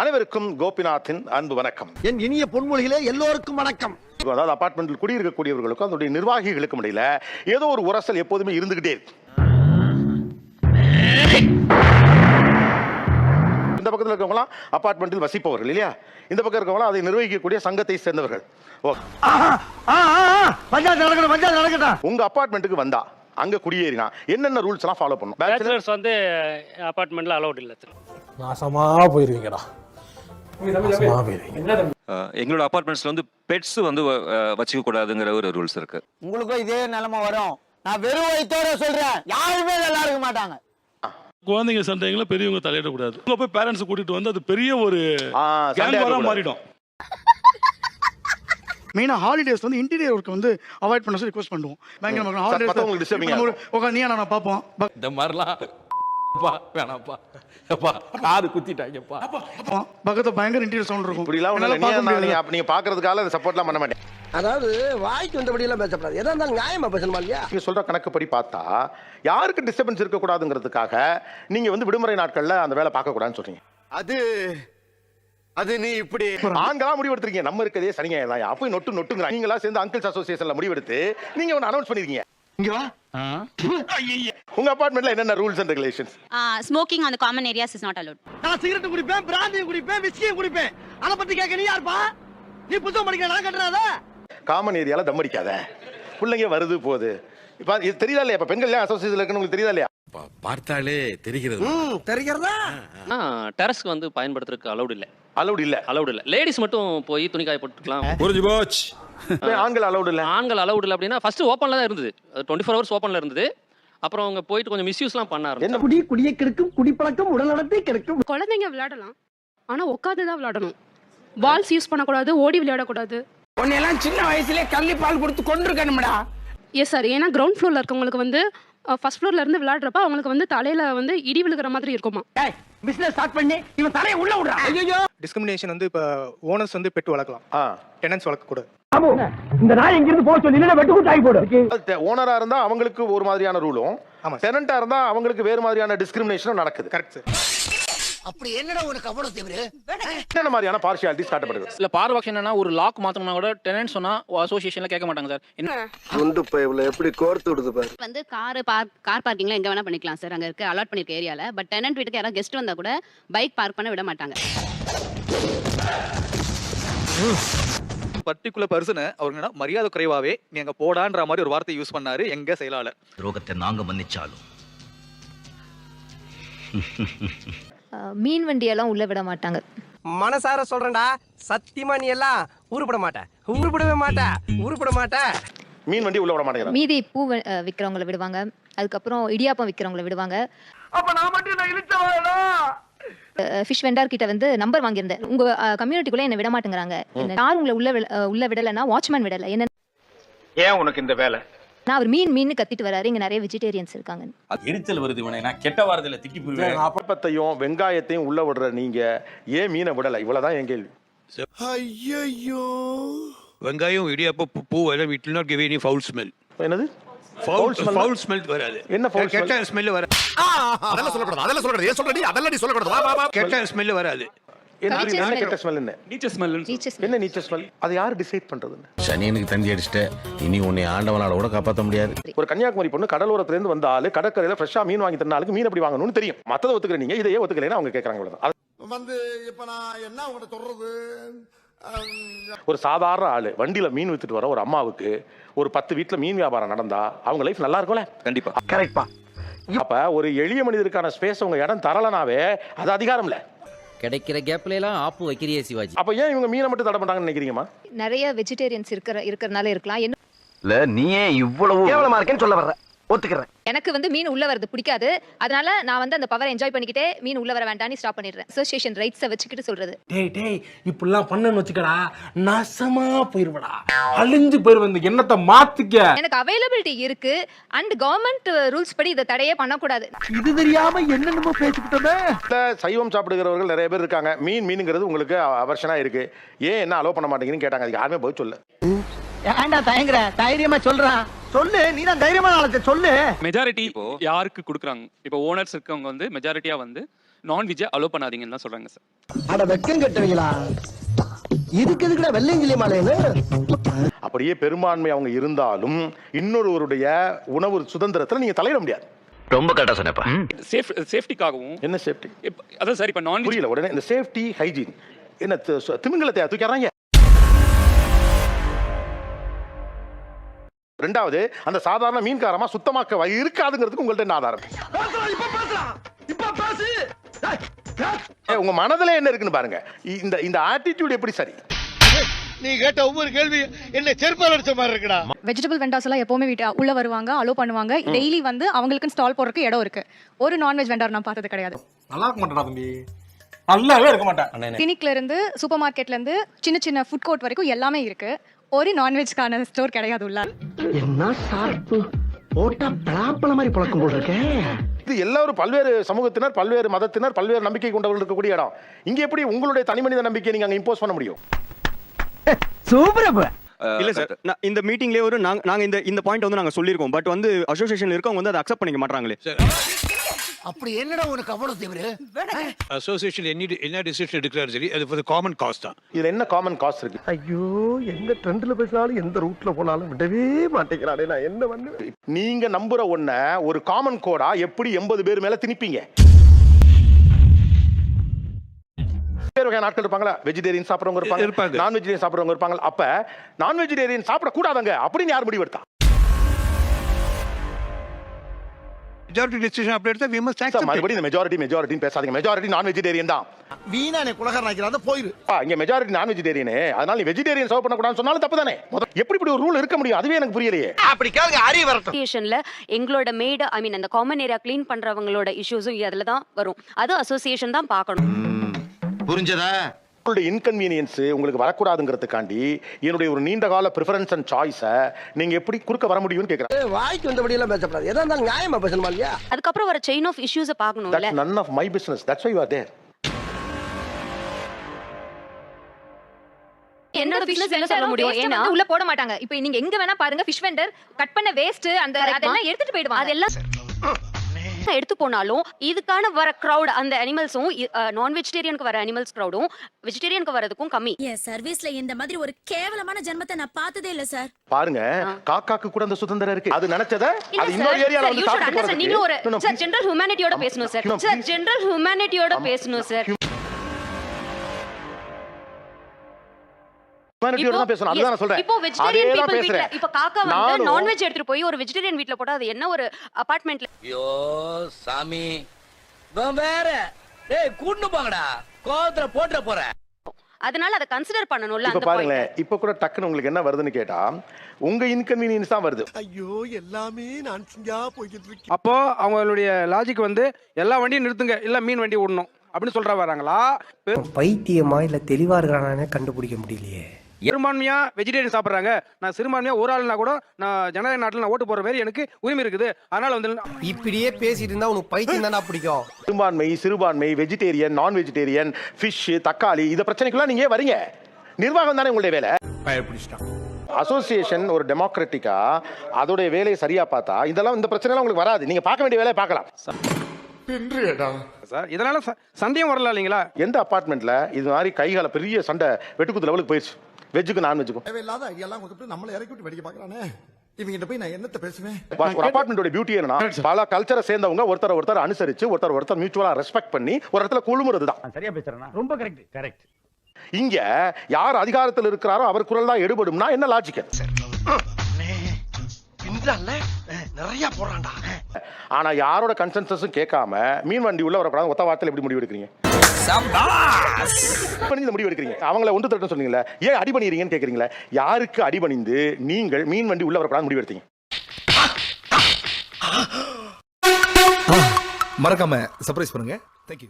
அனைவருக்கும் கோபிநாத்தின் அன்பு வணக்கம். என் இனிய பொன்மொழிகளே எல்லோருக்கும் வணக்கம். அதாவது அபார்ட்மெண்ட்டில் குடியிருக்கக்கூடியவர்களுக்கும் அதனுடைய நிர்வாகிகளுக்கும் இடையில ஏதோ ஒரு உரசல் எப்போதுமே இருந்துகிட்டே இருக்கு. இந்த பக்கத்தில் இருக்கவங்களாம் அபார்ட்மெண்ட்டில் வசிப்பவர்கள் இல்லையா? இந்த பக்கம் இருக்கவங்களாம் அதை நிர்வகிக்கக்கூடிய சங்கத்தை சேர்ந்தவர்கள். உங்க அபார்ட்மெண்ட்டுக்கு வந்தா அங்க குடியேறினா என்னென்ன ரூல்ஸ் எல்லாம் ஃபாலோ பண்ணும் பேச்சுலர்ஸ் வந்து அபார்ட்மெண்ட்ல அலௌட் இல்லை. நாசமா போயிருவீங்கடா. எங்களோட அபார்ட்மெண்ட்ஸ்ல வந்து பெட்ஸ் வந்து வச்சுக்க கூடாதுங்கிற ஒரு ரூல்ஸ் இருக்கு. உங்களுக்கும் இதே நிலைமை வரும். நான் வெறும் வயித்தோட சொல்றேன். யாருமே நல்லா இருக்க மாட்டாங்க. குழந்தைங்க சண்டைகளை பெரியவங்க தலையிடக்கூடாது. உங்க போய் பேரண்ட்ஸ் கூட்டிட்டு வந்து அது பெரிய ஒரு கேங். மாறிடும். மெயினாக ஹாலிடேஸ் வந்து இன்டீரியர் ஒர்க் வந்து அவாய்ட் பண்ண சொல்லி ரிக்வஸ்ட் பண்ணுவோம். பயங்கரமாக ஹாலிடேஸ் உட்காந்து நீ நான் பார்ப்போம். ப- இந்த மாதிரிலாம் அப்பா வேணாம்ப்பா. அப்பா காது குத்திட்டாங்கப்பா. பக்கத்துல பயங்கர இன்டீரியர் சவுண்ட் இருக்கும். இப்படிலாம் இல்ல. நீங்க அதை சப்போர்ட்லாம் பண்ண மாட்டேன். அதாவது வாய்க்கு வந்தபடி எல்லாம் பேசப்படாது. எதா இருந்தாலும் நியாயமா பேசணுமா இல்லையா? நீங்க சொல்ற கணக்குப்படி பார்த்தா யாருக்கு டிஸ்டர்பன்ஸ் இருக்கக்கூடாதுங்கிறதுக்காக நீங்க வந்து விடுமுறை நாட்கள்ல அந்த வேலை பார்க்க கூடாதுன்னு சொல்றீங்க. அது அது நீ இப்படி ஆண்களா முடிவெடுத்திருக்கீங்க. நம்ம இருக்கதே சனிங்க தான். அப்போ நொட்டு நொட்டுங்கிறாங்க. நீங்களா சேர்ந்து அங்கிள்ஸ் அசோசியேஷன்ல முடிவெடுத்து நீங்க ஒன்று அனௌன்ஸ் பண்ணிருக்கீங்க. இங்க வா. உங்க அபார்ட்மெண்ட்ல என்னென்ன rules and regulations smoking on common areas is not allowed நான் சிகரெட் குடிப்பேன் பிராந்தியும் குடிப்பேன் விஸ்கியும் குடிப்பேன். அதை பத்தி கேட்க நீ யாருப்பா? நீ புத்தகம் படிக்க நான் கட்டுறாத? காமன் ஏரியால தம் அடிக்காத. பிள்ளைங்க வருது போகுது. இப்ப இது தெரியுதா இல்லையா? இப்ப பெண்கள் அசோசியேஷன்ல இருக்குன்னு உங்களுக்கு தெரியுதா இல்லையா? பார்த்தாலே தெரிகிறது. தெரிகிறதா? டெரஸ்க்கு வந்து பயன்படுத்துறதுக்கு அலௌட் இல்லை. அலௌட் இல்ல. அலௌட் இல்லை. லேடிஸ் மட்டும் போய் துணி காய போட்டுக்கலாம். புரிஞ்சு போச்சு. ஆண்கள் அலௌட் இல்ல? ஆண்கள் அலௌட் இல்லை அப்படின்னா ஃபர்ஸ்ட் ஓப்பன்ல தான் இருந்தது. டுவெண்ட்டி ஃபோர் ஹவர்ஸ் ஓப்பன்ல இருந்தது. அப்புறம் அவங்க போயிட்டு கொஞ்சம் மிஸ்யூஸ்லாம் பண்ண ஆரம்பிச்சாங்க. என்ன? குடி குடியை கெடுக்கும் குடிப்பழக்கம் உடல் நடத்தை கெடுக்கும். குழந்தைங்க விளையாடலாம். ஆனா உட்காந்து தான் விளையாடணும். பால்ஸ் யூஸ் பண்ணக்கூடாது ஓடி விளையாடக்கூடாது. உன்னையெல்லாம் சின்ன வயசுலயே கள்ளி பால் கொடுத்து கொண்டிருக்கணும்டா எஸ் சார் ஏன்னா கிரவுண்ட் ஃப்ளோர்ல இருக்கவங்களுக்கு வந்து ஃபர்ஸ்ட் ஃப்ளோர்ல இருந்து விளையாடுறப்ப அவங்களுக்கு வந்து தலையில வந்து இடி விழுகிற மாதிரி இருக்குமா? பிசினஸ் ஸ்டார்ட் பண்ணி. இவன் தலையை உள்ள விடுறான். ஐயோ டிஸ்கிரிமினேஷன் வந்து இப்போ ஓனர்ஸ் வந்து பெட்டு வளர்க்கலாம். ஆ. டெனன்ஸ் வளர்க்கக்கூடாது இந்த நாய் இங்க இருந்து போக சொல்லி இல்ல வெட்டு குட்டாய் போடு ஓனரா இருந்தா அவங்களுக்கு ஒரு மாதிரியான ரூலும் ஆமா. டெனண்டா இருந்தா அவங்களுக்கு வேறு மாதிரியான டிஸ்கிரிமினேஷனும் நடக்குது. கரெக்ட் சார் அப்படி என்னடா உனக்கு அவ்வளவு தேவை என்னென்ன மாதிரியான பார்ஷியாலிட்டிஸ் காட்டப்படுது இல்ல பாரபட்சம் என்னன்னா ஒரு லாக் மாத்தணும்னா கூட டெனன்ட் சொன்னா அசோசியேஷன்ல கேட்க மாட்டாங்க சார் என்ன? குண்டு பைப்ல எப்படி கோர்த்து விடுது பாரு? வந்து கார் பார்க் கார் பார்க்கிங்ல எங்க வேணா பண்ணிக்கலாம் சார் அங்க இருக்க அலாட் பண்ணிருக்க ஏரியால பட் டெனன்ட் வீட்டுக்கு யாராவது கெஸ்ட் வந்தா கூட பைக் பார்க் பண்ண விட மாட்டாங்க. பர்டிகுலர் பர்சனை அவருங்க மரியாதை குறைவாவே நீ அங்க போடான்ற மாதிரி ஒரு வார்த்தை யூஸ் பண்ணாரு எங்க செயலாளர். துரோகத்தை நாங்க மன்னிச்சாலும். மீன் வண்டியெல்லாம் உள்ள விட மாட்டாங்க. மனசார சொல்றேன்டா சத்தியமா நீ எல்லாம் உருப்பட மாட்ட. உருப்படவே மாட்ட உருப்பட மாட்ட. மீன் வண்டி உள்ள விட மாட்டேங்கிறாங்க மீதி பூ விற்கிறவங்கள விடுவாங்க. அதுக்கப்புறம் இடியாப்பம் விற்கிறவங்கள விடுவாங்க. அப்ப நான் மட்டும் நான் இழுச்சவாடா ஃபிஷ் வெண்டார் கிட்ட வந்து நம்பர் வாங்கியிருந்தேன். உங்க கம்யூனிட்டிக்குள்ள என்ன விட மாட்டேங்கிறாங்க என்ன யார் உங்களை உள்ள உள்ள விடலைன்னா வாட்ச்மேன் விடல. என்ன ஏன் உனக்கு இந்த வேலை? நான் அவர் மீன் மீன் கத்திட்டு வராரு. இங்க நிறைய வெஜிடேரியன்ஸ் இருக்காங்க எரிச்சல் வருது இவனை. நான் கெட்ட வாரத்துல திக்கி போயிருவேன் அப்பத்தையும் வெங்காயத்தையும் உள்ள விடுற நீங்க ஏன் மீனை விடல? இவ்வளவுதான் என் கேள்வி. வெங்காயம் இடியாப்ப பூ- பூ எல்லாம் it not give any foul smell என்னது? ஃபவுல்? ஃபவுல் ஸ்மெல் வராது. என்ன smell? கெட்ட ஸ்மெல் வர அதெல்லாம் சொல்லக்கூடாது அதெல்லாம் சொல்லக்கூடாது. ஏன் சொல்றடி? அதெல்லாம் நீ சொல்லக்கூடாது. வா வா வா. கெட்ட ஸ்மெல் வராது. என்ன. கெட்ட ஸ்மெல் என்ன? நீச்சர் ஸ்மெல் Teachers என்ன நீச்சல் ஸ்மெல் அதை யார் டிசைட் பண்றதுன்னு? சனியனுக்கு தந்தி அடிச்சிட்ட. இனி உன்னை ஆண்டவனால கூட காப்பாத்த முடியாது. ஒரு கன்னியாகுமரி பொண்ணு கடலோரத்துல இருந்து வந்த ஆளு கடற்கரையில ஃப்ரெஷ்ஷா மீன் வாங்கி தந்த ஆளுக்கு மீன் எப்படி வாங்கணும்னு தெரியும். மத்தத ஒத்துக்கிற நீங்க இதையே ஒத்துக்கலைன்னா அவங்க கேக்குறாங்க வந்து இப்ப நான் என்ன உங்கள்ட்ட சொல்றது? ஒரு சாதாரண ஆளு வண்டியில மீன் வித்துட்டு வர ஒரு அம்மாவுக்கு ஒரு பத்து வீட்டுல மீன் வியாபாரம் நடந்தா அவங்க லைஃப் நல்லா இருக்கும்ல? கண்டிப்பா. கரெக்ட்பா அப்ப ஒரு எளிய மனிதருக்கான ஸ்பேஸ் உங்க இடம் தரலனாவே அது அதிகாரம் இல்ல கிடைக்கிற கேப்ல எல்லாம் ஆப்பு வைக்கிறியே சிவாஜி. அப்ப ஏன் இவங்க மீனை மட்டும் தடை பண்றாங்கன்னு நினைக்கிறீங்கம்மா? நிறைய வெஜிடேரியன்ஸ் இருக்கிற இருக்கிறனால இருக்கலாம். என்ன இல்ல நீ ஏன் இவ்வளவு கேவலமா இருக்கேன்னு சொல்ல வர்ற. ஒத்துக்கிறேன். எனக்கு வந்து மீன் உள்ள வரது பிடிக்காது. அதனால நான் வந்து அந்த பவரை என்ஜாய் பண்ணிக்கிட்டே மீன் உள்ள வர வேண்டாம்னு ஸ்டாப் பண்ணிடுறேன். அசோசியேஷன் ரைட்ஸை வச்சுக்கிட்டு சொல்றது. டேய் டேய் இப்படிலாம் பண்ணன்னு வச்சுக்கடா நாசமா போயிருவடா. அழிஞ்சு போயிருவ இந்த எண்ணத்தை மாத்திக்க. எனக்கு அவைலபிலிட்டி இருக்கு. அண்ட் கவர்மெண்ட் ரூல்ஸ் படி இதை தடையே பண்ணக்கூடாது. இது தெரியாம என்னென்னமோ பேசிக்கிட்டோமே இல்ல சைவம் சாப்பிடுகிறவர்கள் நிறைய பேர் இருக்காங்க. மீன் மீனுங்கிறது உங்களுக்கு அவர்ஷனா இருக்கு. ஏன் என்ன அலோவ் பண்ண மாட்டேங்கிறீங்கன்னு கேட்டாங்க. அதுக்கு யாருமே பதில் சொல்ல ஏன்டா தயங்குற? தைரியமா சொல்றான் சொல்லு நீ தான் தைரியமான ஆளத்தை சொல்லு. மெஜாரிட்டி இப்போ- யாருக்கு கொடுக்குறாங்க? இப்போ ஓனர்ஸ் இருக்கவங்க வந்து மெஜாரிட்டியா வந்து நான்வெஜ்ஜை அலோவ் பண்ணாதீங்கன்னு தான் சொல்கிறாங்க சார் அட வெக்கம் கட்டுவீங்களா இதுக்கு எதுக்குடா வெள்ளையங்கிலி மாலைன்னு? அப்படியே பெரும்பான்மை அவங்க இருந்தாலும் இன்னொருவருடைய உணவு சுதந்திரத்துல நீங்க தலையிட முடியாது. ரொம்ப கரெக்டா சொன்னப்பா சேஃப் சேஃப்டிக்காகவும் என்ன சேஃப்டி அதான் சார் இப்போ நான்வெஜ் புரியல உடனே இந்த சேஃப்டி ஹைஜீன் என்ன தி- திமிங்கலத்தை தூக்கிறாங்க ரெண்டாவது அந்த சாதாரண மீன்காரமா சுத்தமாக்க வழி இருக்காதுங்கிறதுக்கு உங்கள்ட்ட என்ன ஆதாரம்? உங்க மனதுல என்ன இருக்குன்னு பாருங்க. இந்த இந்த ஆட்டிடியூட் எப்படி சரி? நீ கேட்ட ஒவ்வொரு கேள்வி என்ன செருப்பால் அடிச்ச மாதிரி இருக்குடா. வெஜிடபிள் வெண்டார்ஸ் எல்லாம் எப்பவுமே வீட்டு உள்ள வருவாங்க அலோ பண்ணுவாங்க. டெய்லி வந்து அவங்களுக்கு ஸ்டால் போடுறதுக்கு இடம் இருக்கு. ஒரு நான்வெஜ் வெண்டார் நான் பார்த்தது கிடையாது. நல்லா இருக்க மாட்டேடா தம்பி. நல்லாவே இருக்க மாட்டேன். கிளினிக்ல இருந்து சூப்பர் மார்க்கெட்ல இருந்து சின்ன சின்ன ஃபுட் கோர்ட் வரைக்கும் எல்லாமே இருக்கு. ஒரு நான்வெஜ்க்கான ஸ்டோர் கிடையாது உள்ள என்ன பலாப்பழ மாதிரி பழக்கம் போல் இருக்கேன் இது எல்லாரும் பல்வேறு சமூகத்தினர் பல்வேறு மதத்தினர் பல்வேறு நம்பிக்கை கொண்டவர்கள் இருக்கக்கூடிய இடம். இங்க எப்படி உங்களுடைய தனிமனித நம்பிக்கையை நீங்க அங்க இம்போஸ் பண்ண முடியும்? சூப்பர் இல்ல சார் இந்த மீட்டிங்லயே ஒரு நாங்க இந்த இந்த பாயிண்ட் வந்து நாங்க சொல்லியிருக்கோம். பட் வந்து அசோசியேஷன்ல இருக்கவங்க வந்து அதை அக்செப்ட் பண்ணிக்க மாட்டாங்களே அப்படி என்னடா உனக்கு அவ்வளவு தீவிர? அசோசியேஷன் என்ன என்ன டிசிஷன் எடுக்கிறாரு சரி அது ஃபார் காமன் காஸ்ட் தான். இதுல என்ன காமன் காஸ்ட் இருக்கு? ஐயோ எந்த ட்ரெண்ட்ல பேசினாலும் எந்த ரூட்ல போனாலும் விடவே மாட்டேங்கிறானே நான் என்ன பண்ணு நீங்க நம்புற ஒண்ண ஒரு காமன் கோடா எப்படி எண்பது பேர் மேல திணிப்பீங்க? வேறு வகையான ஆட்கள் இருப்பாங்களா? வெஜிடேரியன் சாப்பிடுறவங்க இருப்பாங்க. இருப்பாங்க. நான் வெஜிடேரியன் சாப்பிடுறவங்க இருப்பாங்க. அப்ப நான் வெஜிடேரியன் சாப்பிட கூடாதங்க அப்படின்னு யார் முடிவெடுத்தா? மெஜாரிட்டி டெசிஷன் அப்படி எடுத்தா வி மஸ்ட் சார், மறுபடியும் இந்த மெஜாரிட்டி மெஜாரிட்டின்னு பேசாதீங்க. மெஜாரிட்டி நான் வெஜிடேரியன் தான் வீணானே குலகாரன் ஆக்கிறாத போயிரு. ஆ, இங்க மெஜாரிட்டி நான் வெஜிடேரியனே அதனால நீ வெஜிடேரியன் சர்வ் பண்ணக்கூடாதுன்னு சொன்னாலும் தப்பு தானே எப்படி இப்படி ஒரு ரூல் இருக்க முடியும்? அதுவே எனக்கு புரியலையே. அப்படி கேளுங்க அறி வரட்டும். அசோசியேஷன்ல எங்களோட மேடு ஐ மீன் அந்த காமன் ஏரியா க்ளீன் பண்றவங்களோட இஷ்யூஸும் அதுல தான் வரும். அது அசோசியேஷன் தான் பார்க்கணும். புரிஞ்சதா? உங்களுடைய இன்கன்வீனியன்ஸ் உங்களுக்கு வரக்கூடாதுங்கிறதுக்காண்டி என்னுடைய ஒரு நீண்ட கால ப்ரிஃபரன்ஸ் அண்ட் சாய்ஸை நீங்க எப்படி குறுக்க வர முடியும்னு கேட்குறேன் வாய்க்கு வந்தபடி எல்லாம் பேசப்படாது. எதா இருந்தாலும் நியாயமா பேசணுமா இல்லையா? அதுக்கப்புறம் வர செயின் ஆஃப் இஷ்யூஸை பார்க்கணும்ல that's none of my business that's why you are there என்னோட பிசினஸ் என்ன சொல்ல முடியும்? ஏன்னா உள்ள போட மாட்டாங்க. இப்போ நீங்க எங்க வேணா பாருங்க ஃபிஷ் வெண்டர் கட் பண்ண வேஸ்ட் அந்த அதெல்லாம் எடுத்துட்டு போயிடுவாங்க. அதெல்லாம் எடுத்து போனாலும் இதுக்கான வர crowd அந்த அனிமல்ஸும் நான் வெஜிடேரியனுக்கு வர அனிமல்ஸ் க்ரௌடும் வெஜிடேரியனுக்கு வரதுக்கும் கம்மி. என் சர்வீஸ்ல இந்த மாதிரி ஒரு கேவலமான ஜென்மத்தை நான் பார்த்ததே இல்ல சார் பாருங்க காக்காக்கு கூட அந்த சுதந்திரம் இருக்கு. அது நினைச்சத அது இன்னொரு சார் ஏரியால வந்து சாப்பிட்டு அண்டர்ஸ்டாண்ட் நீங்க ஒரு சார். ஜெனரல் ஹியூமனிட்டியோட பேசணும் சார் சார். ஜெனரல் ஹியூமனிட்டியோட பேசணும் சார் Humanity-யோட தான் பேசணும். அதுதான் நான் சொல்றேன். இப்போ வெஜிடேரியன் அதே தான் பீப்பிள் வீட்ல பேசுறேன். இப்ப காக்கா வந்து நான்வெஜ் எடுத்துட்டு போய் ஒரு வெஜிடேரியன் வீட்ல போட்டா அது என்ன ஒரு அபார்ட்மெண்ட்ல ஐயோ சாமி. வேற. டேய் கூட்டு போங்கடா. கோவத்துல போட்டுற போறேன் அதனால அதை கன்சிடர் பண்ணணும்ல இப்ப பாருங்களேன். பாயிண்ட் இப்ப கூட டக்குன்னு உங்களுக்கு என்ன வருதுன்னு கேட்டா உங்க இன்கன்வீனியன்ஸ் தான் வருது. ஐயோ எல்லாமே நான் சிங்கா போய்கிட்டு இருக்கு. அப்போ அவங்களுடைய லாஜிக் வந்து எல்லா வண்டியும் நிறுத்துங்க. இல்ல மீன் வண்டி விடணும் அப்படின்னு சொல்ற வராங்களா பைத்தியமா இல்ல தெளிவா இருக்கிறானே கண்டுபிடிக்க முடியலையே. பெரும்பான்மையா வெஜிடேரியன் சாப்பிடுறாங்க. நான் சிறுபான்மையா ஒரு ஆள்னா கூட நான் ஜனநாயக நாட்டில் நான் ஓட்டு போற மாதிரி எனக்கு உரிமை இருக்குது. அதனால வந்து இப்படியே பேசிட்டு இருந்தா உனக்கு பைத்தியம் தானே பிடிக்கும். பெரும்பான்மை சிறுபான்மை வெஜிடேரியன் நான் வெஜிடேரியன் ஃபிஷ் தக்காளி இந்த பிரச்சனைக்குலாம் நீங்க வரீங்க? நிர்வாகம் தானே உங்களுடைய வேலை. அசோசியேஷன் ஒரு டெமோக்ராட்டிக்கா அதோடைய வேலையை சரியா பார்த்தா இதெல்லாம் இந்த பிரச்சனை உங்களுக்கு வராது. நீங்க பார்க்க வேண்டிய வேலையை பார்க்கலாம். சார் இதனால ச- சந்தேகம் வரல இல்லைங்களா? எந்த அபார்ட்மெண்ட்ல இது மாதிரி கைகால பெரிய சண்டை வெட்டுக்குத்து லெவலுக்கு போயிடுச்சு வெஜ்ஜுக்கு நான் வெஜ்ஜுக்கும் தேவையில்லாத ஐடியாலாம் கொடுத்துட்டு நம்மளை இறக்கி விட்டு வேடிக்கை பார்க்கறானே. இவங்கிட்ட போய் நான் என்னத்த பேசுவேன்? ஒரு அபார்ட்மெண்டோட பியூட்டி என்னன்னா பல கல்ச்சரை சேர்ந்தவங்க ஒருத்தர் ஒருத்தர் அனுசரிச்சு ஒருத்தர் ஒருத்தர் மியூச்சுவலா ரெஸ்பெக்ட் பண்ணி ஒரு இடத்துல குழுமுறது தான். சரியா பேசுறேனா ரொம்ப கரெக்ட் கரெக்ட் இங்க யார் அதிகாரத்தில் இருக்கிறாரோ அவர் குரல் தான் எடுபடும்னா என்ன லாஜிக் நிறைய போறான்டா. ஆனா யாரோட கன்சென்சஸும் கேட்காம மீன் வண்டி உள்ள வரக்கூடாது ஒத்த வார்த்தையில எப்படி முடிவு எடுக்கிறீங்க பண்ணி இந்த முடிவு எடுக்கிறீங்க அவங்கள ஒன்று தட்டம் சொன்னீங்களே ஏன் அடி பண்ணிடுறீங்கன்னு கேட்குறீங்களே யாருக்கு அடிபணிந்து நீங்கள் மீன் வண்டி உள்ள வரக்கூடாது முடிவு எடுத்தீங்க மறக்காம சர்ப்ரைஸ் பண்ணுங்க. தேங்க்யூ